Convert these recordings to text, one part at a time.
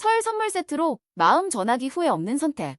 설 선물 세트로 마음 전하기 후회 없는 선택.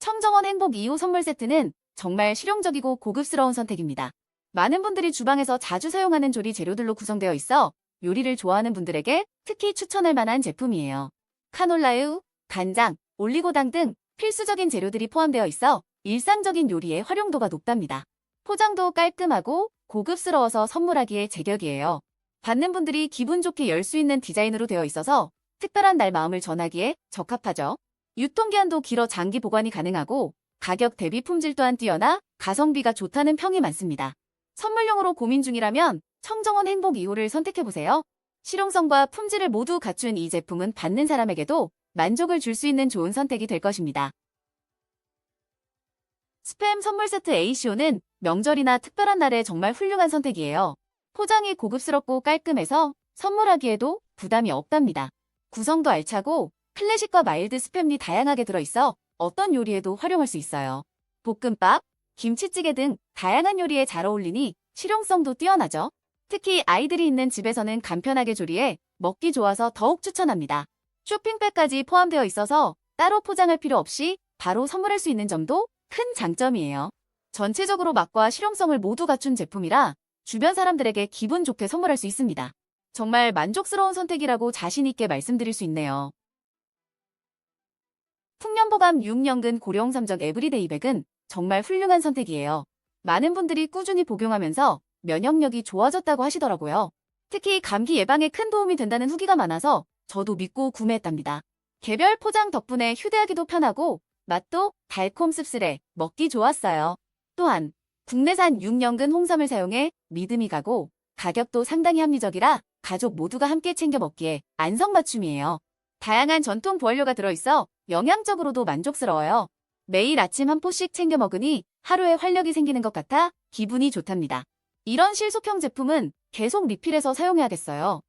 청정원 행복 2호 선물 세트는 정말 실용적이고 고급스러운 선택입니다. 많은 분들이 주방에서 자주 사용하는 조리 재료들로 구성되어 있어 요리를 좋아하는 분들에게 특히 추천할 만한 제품이에요. 카놀라유, 간장, 올리고당 등 필수적인 재료들이 포함되어 있어 일상적인 요리에 활용도가 높답니다. 포장도 깔끔하고 고급스러워서 선물하기에 제격이에요. 받는 분들이 기분 좋게 열 수 있는 디자인으로 되어 있어서 특별한 날 마음을 전하기에 적합하죠. 유통기한도 길어 장기 보관이 가능하고 가격 대비 품질 또한 뛰어나 가성비가 좋다는 평이 많습니다. 선물용으로 고민 중이라면 청정원 행복 2호를 선택해보세요. 실용성과 품질을 모두 갖춘 이 제품은 받는 사람에게도 만족을 줄 수 있는 좋은 선택이 될 것입니다. 스팸 선물 세트 ACO는 명절이나 특별한 날에 정말 훌륭한 선택이에요. 포장이 고급스럽고 깔끔해서 선물하기에도 부담이 없답니다. 구성도 알차고 클래식과 마일드 스팸이 다양하게 들어있어 어떤 요리에도 활용할 수 있어요. 볶음밥, 김치찌개 등 다양한 요리에 잘 어울리니 실용성도 뛰어나죠. 특히 아이들이 있는 집에서는 간편하게 조리해 먹기 좋아서 더욱 추천합니다. 쇼핑백까지 포함되어 있어서 따로 포장할 필요 없이 바로 선물할 수 있는 점도 큰 장점이에요. 전체적으로 맛과 실용성을 모두 갖춘 제품이라 주변 사람들에게 기분 좋게 선물할 수 있습니다. 정말 만족스러운 선택이라고 자신있게 말씀드릴 수 있네요. 풍년보감 6년근 고령 삼적 에브리데이 백은 정말 훌륭한 선택이에요. 많은 분들이 꾸준히 복용하면서 면역력이 좋아졌다고 하시더라고요. 특히 감기 예방에 큰 도움이 된다는 후기가 많아서 저도 믿고 구매했답니다. 개별 포장 덕분에 휴대하기도 편하고 맛도 달콤 씁쓸해 먹기 좋았어요. 또한 국내산 6년근 홍삼을 사용해 믿음이 가고 가격도 상당히 합리적이라 가족 모두가 함께 챙겨 먹기에 안성맞춤이에요. 다양한 전통 부활료가 들어있어 영양적으로도 만족스러워요. 매일 아침 한 포씩 챙겨 먹으니 하루에 활력이 생기는 것 같아 기분이 좋답니다. 이런 실속형 제품은 계속 리필해서 사용해야겠어요.